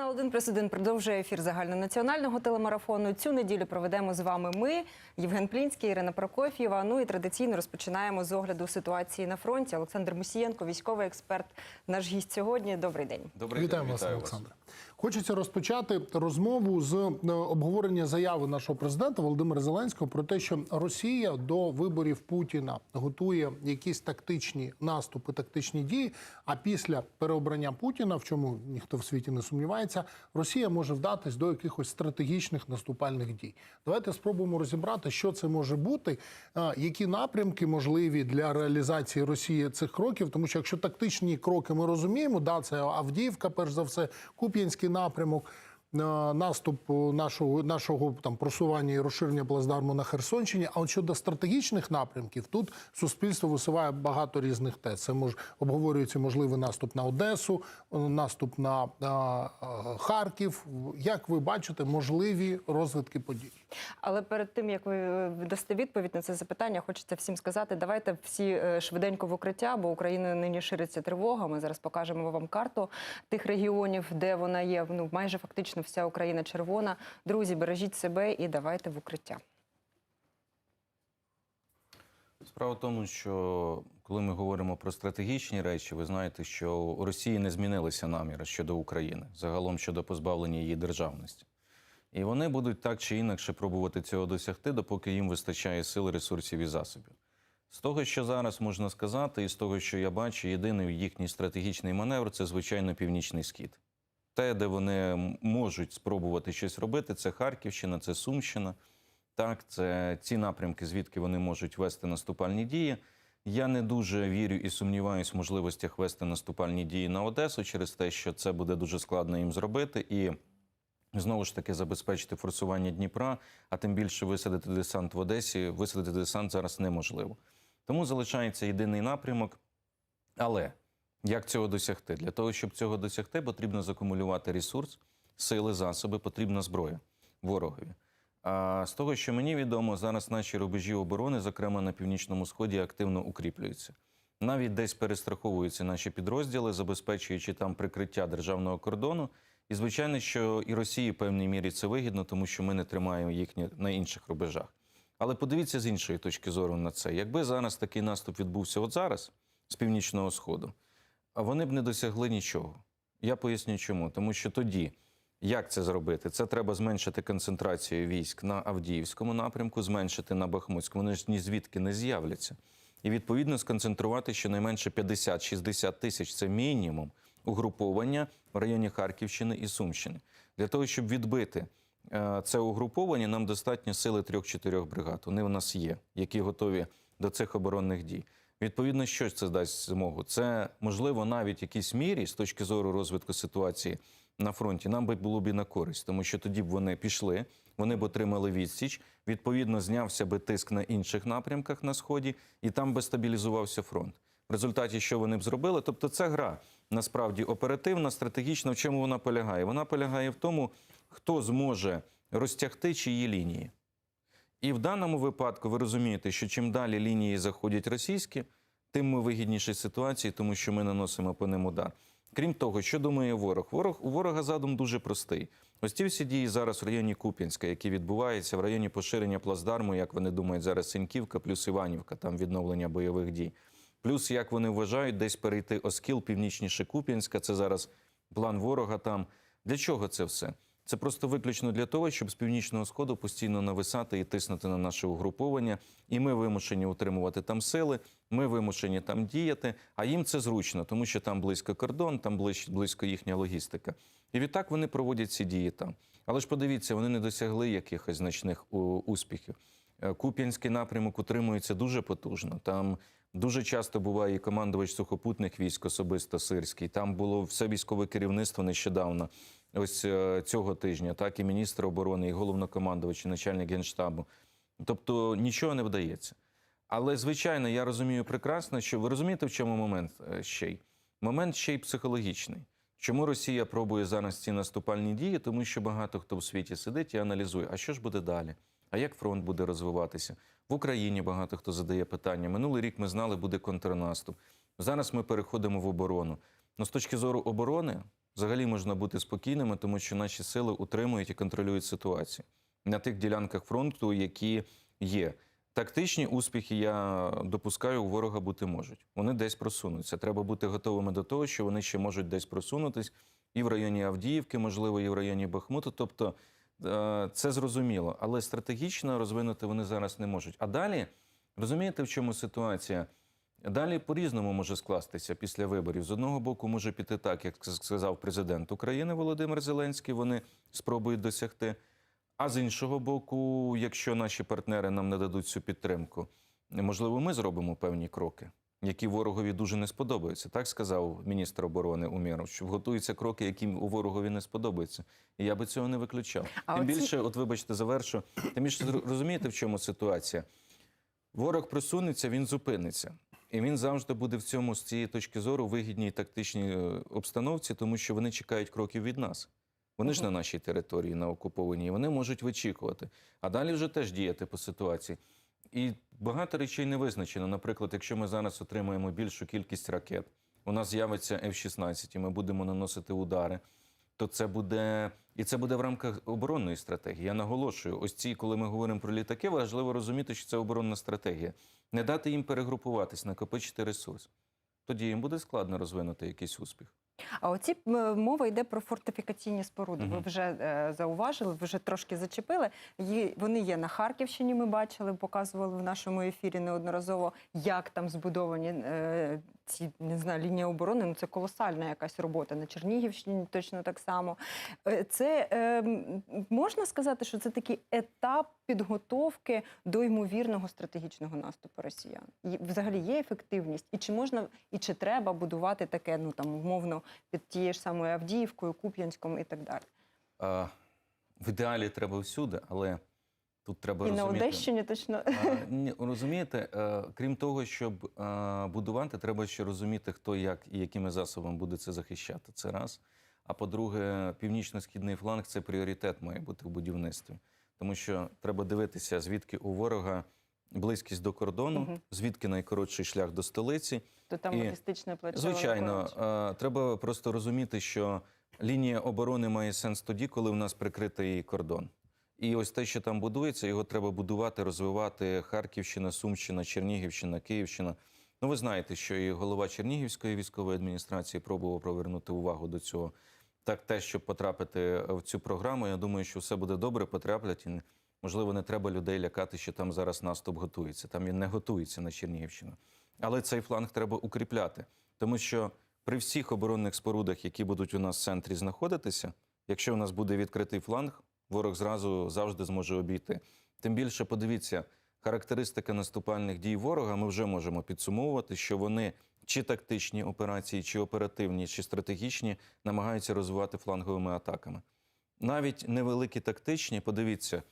Канал 1 плюс 1 продовжує ефір загальнонаціонального телемарафону. Цю неділю проведемо з вами ми, Євген Плінський, Ірина Прокоф'єва. Ну і традиційно розпочинаємо з огляду ситуації на фронті. Олександр Мусієнко, військовий експерт, наш гість сьогодні. Добрий день. Добрий Вітаємо день, вас, вітаю Олександре. Хочеться розпочати розмову з е, обговорення заяви нашого президента Володимира Зеленського про те, що Росія до виборів Путіна готує якісь тактичні наступи, тактичні дії. А після переобрання Путіна, в чому ніхто в світі не сумнівається, Росія може вдатись до якихось стратегічних наступальних дій. Давайте спробуємо розібрати, що це може бути, е, які напрямки можливі для реалізації Росії цих кроків. Тому що якщо тактичні кроки ми розуміємо, да, це Авдіївка, перш за все, Куп'янський напрямок. е, Наступ нашого нашого там просування і розширення плацдарму на Херсонщині. А от щодо стратегічних напрямків, тут суспільство висуває багато різних тез. Це мож обговорюється можливий наступ на Одесу, е, наступ на а, а, Харків. Як ви бачите, можливі розвитки подій? Але перед тим як ви е, дасте відповідь на це запитання, хочеться всім сказати, давайте всі е, швиденько в укриття, бо Україна нині шириться тривога. Ми зараз покажемо вам карту тих регіонів, де вона є. Ну майже фактично вся Україна червона. Друзі, бережіть себе і давайте в укриття. Справа в тому, що коли ми говоримо про стратегічні речі, ви знаєте, що у Росії не змінилися наміри щодо України, загалом щодо позбавлення її державності. І вони будуть так чи інакше пробувати цього досягти, допоки їм вистачає сил, ресурсів і засобів. З того, що зараз можна сказати, і з того, що я бачу, єдиний їхній стратегічний маневр це звичайно північний схід. Те, де вони можуть спробувати щось робити, це Харківщина, це Сумщина. Так, це ці напрямки, звідки вони можуть вести наступальні дії. Я не дуже вірю і сумніваюся в можливостях вести наступальні дії на Одесу через те, що це буде дуже складно їм зробити, і знову ж таки забезпечити форсування Дніпра, а тим більше висадити десант в Одесі. Висадити десант зараз неможливо. Тому залишається єдиний напрямок. Але як цього досягти? Для того, щоб цього досягти, потрібно закумулювати ресурс, сили, засоби, потрібна зброя ворогові. А з того, що мені відомо, зараз наші рубежі оборони, зокрема на північному сході, активно укріплюються. Навіть десь перестраховуються наші підрозділи, забезпечуючи там прикриття державного кордону. І звичайно, що і Росії в певній мірі це вигідно, тому що ми не тримаємо їхні на інших рубежах. Але подивіться з іншої точки зору на це. Якби зараз такий наступ відбувся от зараз, з північного сходу, а вони б не досягли нічого. Я поясню чому. Тому що тоді, як це зробити? Це треба зменшити концентрацію військ на Авдіївському напрямку, зменшити на Бахмутському. Вони ж ні звідки не з'являться. І відповідно сконцентрувати щонайменше 50-60 тисяч це мінімум угруповання в районі Харківщини і Сумщини. Для того, щоб відбити е, це угруповання, нам достатньо сили трьох-чотирьох бригад. Вони у нас є, які готові до цих оборонних дій. Відповідно, що це дасть змогу? Це можливо навіть в якійсь мірі з точки зору розвитку ситуації на фронті. Нам би було б і на користь, тому що тоді б вони пішли, вони б отримали відсіч. Відповідно, знявся би тиск на інших напрямках на сході, і там би стабілізувався фронт. В результаті, що вони б зробили, тобто це гра насправді оперативна, стратегічна. В чому вона полягає? Вона полягає в тому, хто зможе розтягти чиї лінії. І в даному випадку ви розумієте, що чим далі лінії заходять російські, тим ми вигідніші ситуації, тому що ми наносимо по ним удар. Крім того, що думає ворог? Ворог у ворога задум дуже простий. Ось ці всі дії зараз в районі Куп'янська, які відбуваються в районі поширення плацдарму, як вони думають, зараз Синьківка плюс Іванівка, там відновлення бойових дій. Плюс, як вони вважають, десь перейти Оскіл північніше Куп'янська. Це зараз план ворога там. Для чого це все? Це просто виключно для того, щоб з північного сходу постійно нависати і тиснути на наше угруповання. І ми вимушені утримувати там сили, ми вимушені там діяти. А їм це зручно, тому що там близько кордон, там близько їхня логістика. І відтак вони проводять ці дії там. Але ж подивіться, вони не досягли якихось значних успіхів. Е, Куп'янський напрямок утримується дуже потужно. Там дуже часто буває і командувач сухопутних військ, особисто сирський. Там було все військове керівництво нещодавно, ось е, цього тижня, так і міністр оборони, і головнокомандувач, і начальник генштабу. Тобто нічого не вдається. Але звичайно, я розумію прекрасно, що ви розумієте, в чому момент е, ще й момент ще й психологічний. Чому Росія пробує зараз ці наступальні дії? Тому що багато хто в світі сидить і аналізує, а що ж буде далі? А як фронт буде розвиватися? В Україні багато хто задає питання. Минулий рік ми знали, буде контрнаступ. Зараз ми переходимо в оборону. Ну, з точки зору оборони, взагалі можна бути спокійними, тому що наші сили утримують і контролюють ситуацію на тих ділянках фронту, які є. Тактичні успіхи, я допускаю, у ворога бути можуть. Вони десь просунуться. Треба бути готовими до того, що вони ще можуть десь просунутись і в районі Авдіївки, можливо, і в районі Бахмуту. Тобто це зрозуміло, але стратегічно розвинути вони зараз не можуть. А далі розумієте, в чому ситуація? Далі по-різному може скластися після виборів. З одного боку, може піти так, як сказав президент України Володимир Зеленський. Вони спробують досягти. А з іншого боку, якщо наші партнери нам не дадуть цю підтримку, можливо, ми зробимо певні кроки, які ворогові дуже не сподобаються. Так сказав міністр оборони Умєров, що готуються кроки, які у ворогові не сподобаються. І я би цього не виключав. А тим оці- більше, от вибачте, завершу. Тим більше розумієте, в чому ситуація? Ворог просунеться, він зупиниться. І він завжди буде в цьому з цієї точки зору вигідній тактичній е, обстановці, тому що вони чекають кроків від нас. Вони ж на нашій території, на окупованій, вони можуть вичікувати. А далі вже теж діяти по ситуації. І багато речей не визначено. Наприклад, якщо ми зараз отримаємо більшу кількість ракет, у нас з'явиться F-16, і ми будемо наносити удари, то це буде і це буде в рамках оборонної стратегії. Я наголошую, ось ці, коли ми говоримо про літаки, важливо розуміти, що це оборонна стратегія. Не дати їм перегрупуватись, накопичити ресурс. Тоді їм буде складно розвинути якийсь успіх. А оці мова йде про фортифікаційні споруди. Ви вже е, зауважили, ви вже трошки зачепили. Вони є на Харківщині. Ми бачили, показували в нашому ефірі неодноразово, як там збудовані е, ці не знаю, лінії оборони. Ну це колосальна якась робота на Чернігівщині, точно так само. Е, Це е, можна сказати, що це такий етап підготовки до ймовірного стратегічного наступу росіян. І взагалі є ефективність, і чи можна і чи треба будувати таке, ну там умовно під тією ж самою Авдіївкою, Куп'янськом і так далі. А, в ідеалі треба всюди, але тут треба і на розуміти. Одещині точно. А, розумієте, е, крім того, щоб е, будувати, треба ще розуміти, хто як і якими засобами буде це захищати. Це раз. А по-друге, північно-східний фланг це пріоритет має бути в будівництві. Тому що треба дивитися, звідки у ворога близькість до кордону, Мгм. звідки найкоротший шлях до столиці. То там і, логістичне плече. Звичайно, великоротче. е, треба просто розуміти, що лінія оборони має сенс тоді, коли в нас прикритий кордон. І ось те, що там будується, його треба будувати, розвивати Харківщина, Сумщина, Чернігівщина, Київщина. Ну, ви знаєте, що і голова Чернігівської військової адміністрації пробував привернути увагу до цього. Так, те, щоб потрапити в цю програму, я думаю, що все буде добре, потраплять. І, можливо, не треба людей лякати, що там зараз наступ готується. Там він не готується на Чернігівщину. Але цей фланг треба укріпляти, тому що при всіх оборонних спорудах, які будуть у нас в центрі знаходитися, якщо у нас буде відкритий фланг, ворог зразу завжди зможе обійти. Тим більше подивіться, характеристика наступальних дій ворога. Ми вже можемо підсумовувати, що вони чи тактичні операції, чи оперативні, чи стратегічні намагаються розвивати фланговими атаками. Навіть невеликі тактичні, подивіться,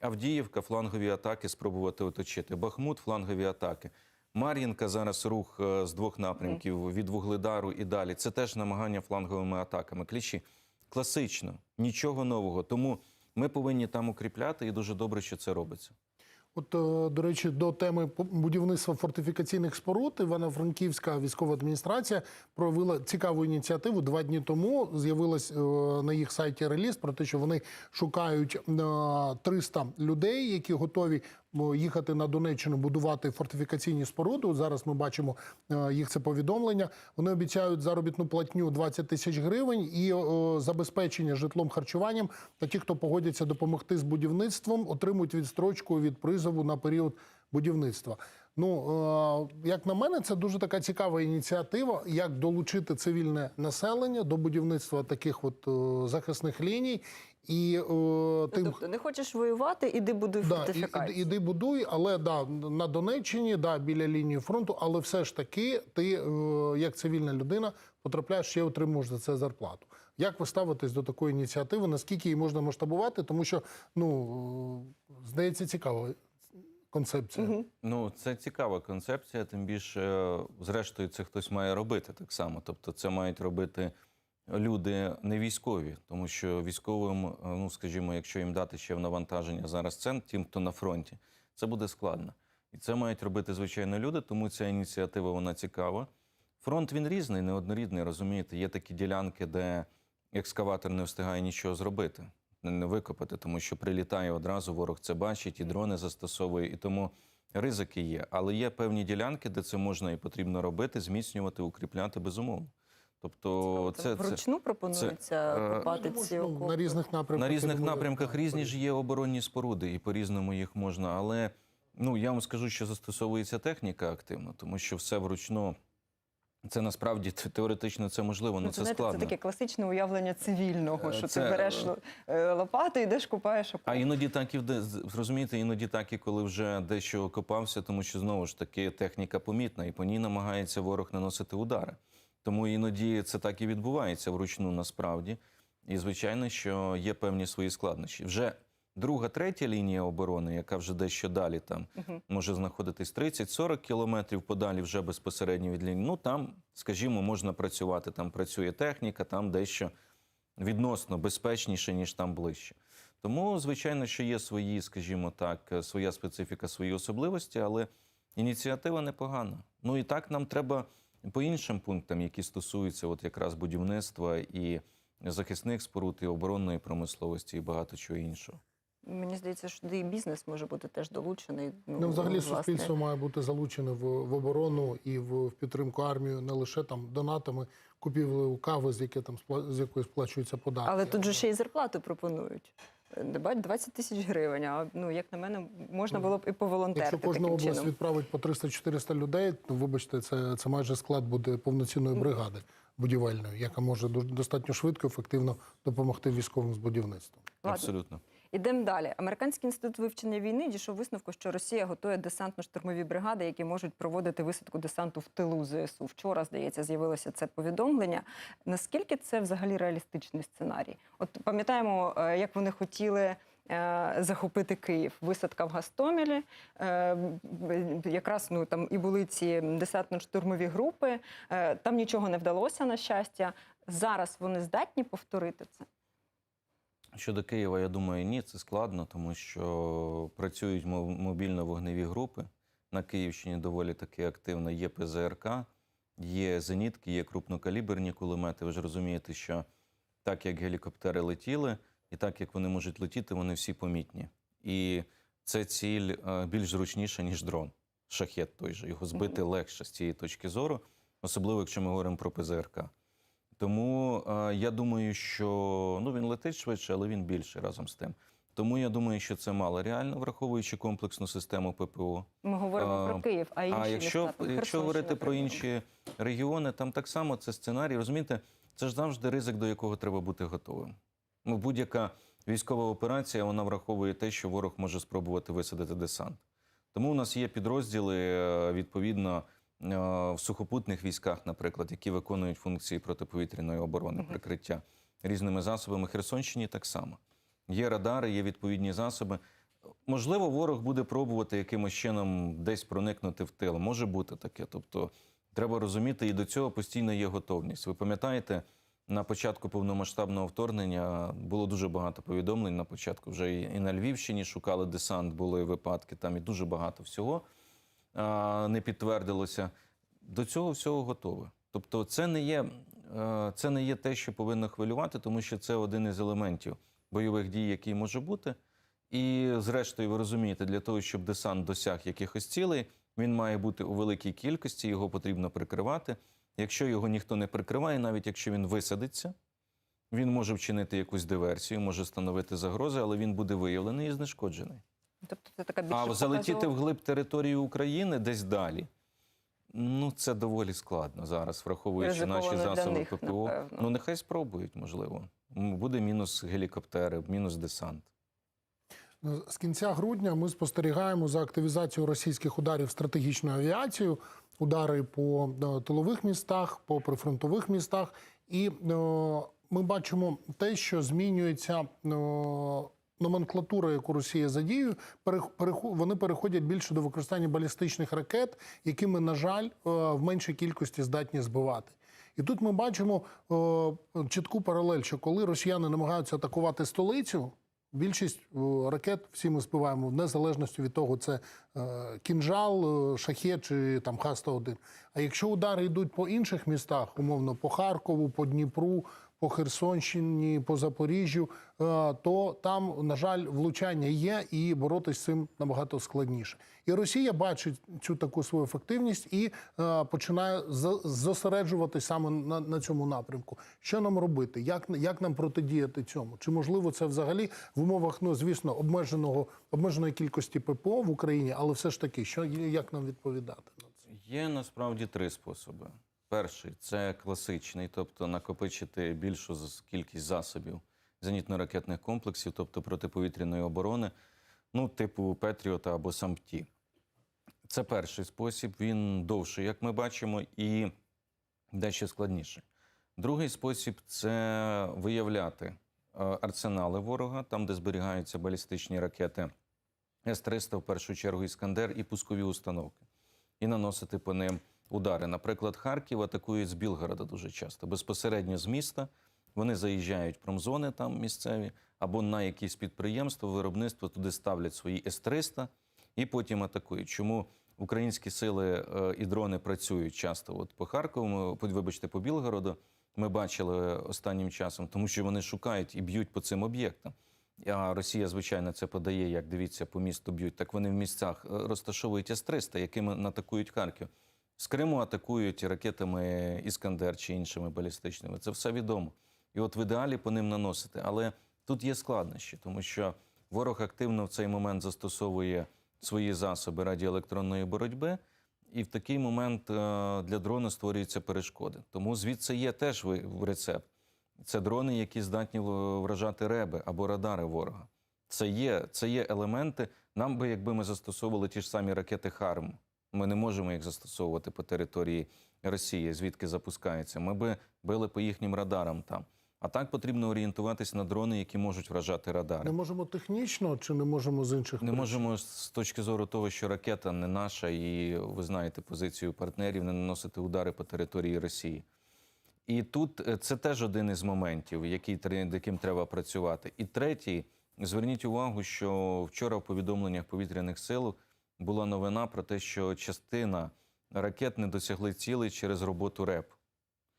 Авдіївка, флангові атаки спробувати оточити. Бахмут, флангові атаки. Мар'їнка зараз рух е, з двох напрямків від Вугледару і далі. Це теж намагання фланговими атаками. Кліші класично, нічого нового. Тому ми повинні там укріпляти, і дуже добре, що це робиться. От, е, до речі, до теми будівництва фортифікаційних споруд Івано-Франківська військова адміністрація провела цікаву ініціативу. Два дні тому з'явилась е, на їх сайті реліз про те, що вони шукають е, 300 людей, які готові е, їхати на Донеччину, будувати фортифікаційні споруди. Зараз ми бачимо е, їх це повідомлення. Вони обіцяють заробітну платню 20 тисяч гривень і е, забезпечення житлом харчуванням. Та ті, хто погодяться допомогти з будівництвом, отримують відстрочку від призову на період будівництва. Ну е, як на мене, це дуже така цікава ініціатива, як долучити цивільне населення до будівництва таких от захисних ліній. І е, тим, Тобто не хочеш воювати, іди будуй Да, фортифікацію. і- іди будуй, але да, на Донеччині, да, біля лінії фронту, але все ж таки ти, е, як цивільна людина, потрапляєш ще отримуєш за це зарплату. Як ви ставитесь до такої ініціативи? Наскільки її можна масштабувати? Тому що, ну, е, здається, цікава концепція. Ну, це цікава концепція, тим більше, зрештою, це хтось має робити так само. Тобто, це мають робити люди не військові, тому що військовим, е, ну скажімо, якщо їм дати ще в навантаження зараз цен, тим, хто на фронті, це буде складно. І це мають робити звичайно люди, тому ця ініціатива вона цікава. Фронт він різний, неоднорідний, розумієте. Є такі ділянки, де екскаватор не встигає нічого зробити, не- не викопати, тому що прилітає одразу, ворог це бачить, і дрони застосовує, і тому ризики є. Але є певні ділянки, де це можна і потрібно робити, зміцнювати, укріпляти безумовно. Тобто, це, це, вручну пропонується е, копати Ну, ці ну, окопи? на різних напрямках. на різних напрямках різні ж є оборонні споруди, і по-різному їх можна. Але ну я вам скажу, що застосовується техніка активно, тому що все вручну. Це насправді теоретично це можливо, але Ну, це знаєте, складно. це таке класичне уявлення цивільного, Е, що це, ти береш е, лопату, йдеш, купаєш окоп. А іноді так і зрозумієте, іноді так і коли вже дещо окопався, тому що знову ж таки техніка помітна, і по ній намагається ворог наносити удари. Тому іноді це так і відбувається вручну насправді. І звичайно, що є певні свої складнощі. Вже друга, третя лінія оборони, яка вже дещо далі там може знаходитись 30-40 кілометрів подалі, вже безпосередньо від лінії. Ну там, скажімо, можна працювати. Там працює техніка, там дещо відносно безпечніше, ніж там ближче. Тому, звичайно, що є свої, скажімо так, своя специфіка, свої особливості, але ініціатива непогана. Ну і так нам треба по іншим пунктам, які стосуються от якраз будівництва і захисних споруд, і оборонної промисловості, і багато чого іншого. Мені здається, що і бізнес може бути теж долучений. Ну, взагалі, власне. суспільство має бути залучене в, в оборону і в, в підтримку армії не лише там донатами, купівлею кави, з яке там спла- з якої сплачуються податки. Але тут же ще й зарплату пропонують. Е, Бать, 20 тисяч гривень. А ну як на мене, можна було б і поволонтерити Якщо кожна таким область чином. відправить по 300-400 людей, то вибачте, це, це майже склад буде повноцінної бригади будівельної, яка може достатньо швидко, ефективно допомогти військовим з будівництвом. Ладно. Абсолютно. Ідемо далі. Американський інститут вивчення війни дійшов висновку, що Росія готує десантно-штурмові бригади, які можуть проводити висадку десанту в тилу ЗСУ. Вчора, здається, з'явилося це повідомлення. Наскільки це взагалі реалістичний сценарій? От пам'ятаємо, е, як вони хотіли. е, Захопити Київ, висадка в Гастомелі. Е, якраз ну там і були ці десантно-штурмові групи. Там нічого не вдалося, на щастя. Зараз вони здатні повторити це. Щодо Києва, я думаю, ні, це складно, тому що працюють мобільно-вогневі групи. На Київщині доволі таки активно є ПЗРК, є зенітки, є крупнокаліберні кулемети. Ви ж розумієте, що так як гелікоптери летіли, і так як вони можуть летіти, вони всі помітні. І це ціль е, більш зручніша, ніж дрон. Шахет той же. Його збити легше з цієї точки зору, особливо якщо ми говоримо про ПЗРК. Тому е, я думаю, що ну він летить швидше, але він більший разом з тим. Тому я думаю, що це мало реально, враховуючи комплексну систему ППО. Ми говоримо А, про Київ, а інші А якщо, міста, якщо говорити про інші регіони, там так само це сценарій. Розумієте, це ж завжди ризик, до якого треба бути готовим. Ну, будь-яка військова операція вона враховує те, що ворог може спробувати висадити десант. Тому у нас є підрозділи е, відповідно е, в сухопутних військах, наприклад, які виконують функції протиповітряної оборони, прикриття різними засобами. Херсонщині так само. Є радари, є відповідні засоби. Можливо, ворог буде пробувати якимось чином десь проникнути в тил. Може бути таке. Тобто, треба розуміти, і до цього постійно є готовність. Ви пам'ятаєте, на початку повномасштабного вторгнення було дуже багато повідомлень. На початку вже і на Львівщині шукали десант, були випадки, там і дуже багато всього не підтвердилося. До цього всього готове. Тобто, це не є, е, це не є те, що повинно хвилювати, тому що це один із елементів бойових дій, який може бути. І, зрештою, ви розумієте, для того, щоб десант досяг якихось цілей, він має бути у великій кількості, його потрібно прикривати. Якщо його ніхто не прикриває, навіть якщо він висадиться, він може вчинити якусь диверсію, може становити загрози, але він буде виявлений і знешкоджений. Тобто це така більше А залетіти показова- вглиб території України десь далі. Ну, це доволі складно зараз, враховуючи наші засоби них, ППО. напевно. Ну, нехай спробують, можливо. Буде мінус гелікоптери, мінус десант. Ну, З кінця грудня ми спостерігаємо за активізацією російських ударів стратегічною авіацією, удари по е, тилових містах, по прифронтових містах. І е, ми бачимо те, що змінюється. Номенклатура, яку Росія задіює, вони переходять більше до використання балістичних ракет, які ми, на жаль, е, в меншій кількості здатні збивати. І тут ми бачимо е, чітку паралель, що коли росіяни намагаються атакувати столицю, більшість е, ракет всі ми збиваємо в незалежності від того, це кінжал, шахет чи там Х-101. А якщо удари йдуть по інших містах, умовно по Харкову, по Дніпру, по Херсонщині, по Запоріжжю, е, то там, на жаль, влучання є, і боротися з цим набагато складніше. І Росія бачить цю таку свою ефективність і е, починає зосереджуватись саме на, на цьому напрямку. Що нам робити? Як, як нам протидіяти цьому? Чи можливо це взагалі в умовах, ну звісно, обмеженого обмеженої кількості ППО в Україні, але все ж таки, що як нам відповідати на це? Є насправді три способи. Перший це класичний, тобто накопичити більшу кількість засобів зенітно-ракетних комплексів, тобто протиповітряної оборони, ну, типу Петріота або САМПТІ. Це перший спосіб. Він довший, як ми бачимо, і дещо складніший. Другий спосіб це виявляти е, арсенали ворога, там, де зберігаються балістичні ракети С-300, в першу чергу Іскандер, і пускові установки, і наносити по ним удари. Наприклад, Харків атакують з Білгорода дуже часто, безпосередньо з міста. Вони заїжджають в промзони там місцеві або на якісь підприємства, виробництво туди ставлять свої С-300 і потім атакують. Чому українські сили е, і дрони працюють часто? От по Харкову, вибачте, по Білгороду ми бачили останнім часом, тому що вони шукають і б'ють по цим об'єктам. А Росія, звичайно, це подає, як дивіться, по місту б'ють. Так вони в місцях е, розташовують С-300, якими атакують Харків. З Криму атакують ракетами Іскандер чи іншими балістичними. Це все відомо. І от в ідеалі по ним наносити. Але тут є складнощі, тому що ворог активно в цей момент застосовує свої засоби радіоелектронної боротьби, і в такий момент е, для дрону створюються перешкоди. Тому звідси є теж рецепт. Це дрони, які здатні вражати реби або радари ворога. Це є, це є елементи. Нам би, якби ми застосовували ті ж самі ракети Харм, ми не можемо їх застосовувати по території Росії, звідки запускаються. Ми би били по їхнім радарам там. А так потрібно орієнтуватися на дрони, які можуть вражати радари. Не можемо технічно чи не можемо з інших Не причин? можемо з точки зору того, що ракета не наша, і ви знаєте позицію партнерів не наносити удари по території Росії. І тут е, це теж один із моментів, який, яким треба працювати. І третій, зверніть увагу, що вчора в повідомленнях повітряних сил була новина про те, що частина ракет не досягли цілей через роботу РЕП.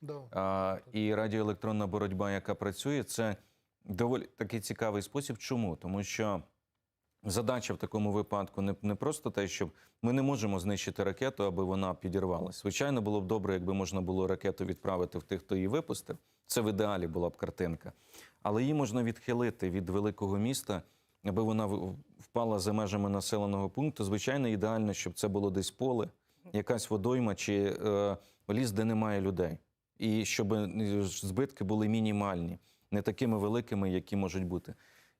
Да. А, і радіоелектронна боротьба, яка працює, це доволі такий цікавий спосіб. Чому? Тому що задача в такому випадку не, не просто те, щоб ми не можемо знищити ракету, аби вона підірвалась. Звичайно, було б добре, якби можна було ракету відправити в тих, хто її випустив. Це в ідеалі була б картинка. Але її можна відхилити від великого міста, аби вона впала за межами населеного пункту. Звичайно, ідеально, щоб це було десь поле, якась водойма чи е, ліс, де немає людей. І щоб е, збитки були мінімальні, не такими великими, які можуть бути.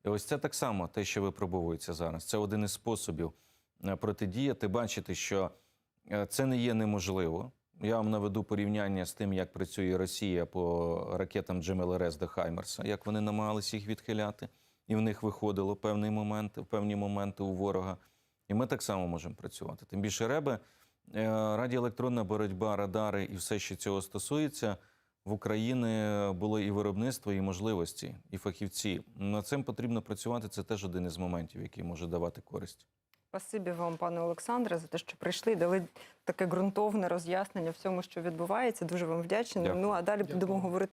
І ось це так само те, що випробовується зараз. Це один із способів е, протидіяти, бачити, що е, це не є неможливо. Я вам наведу порівняння з тим, як працює Росія по ракетам GMLRS до Хаймерса, як вони намагалися їх відхиляти, і в них виходило певний момент, певні моменти у ворога. І ми так само можемо працювати. Тим більше реби, е, радіоелектронна боротьба, радари і все, що цього стосується, в Україні було і виробництво, і можливості, і фахівці. Над цим потрібно працювати. Це теж один із моментів, який може давати користь. Спасибі вам, пане Олександре, за те, що прийшли, дали таке ґрунтовне роз'яснення всьому, що відбувається. Дуже вам вдячна. Дякую. Ну а далі Дякую. будемо говорити.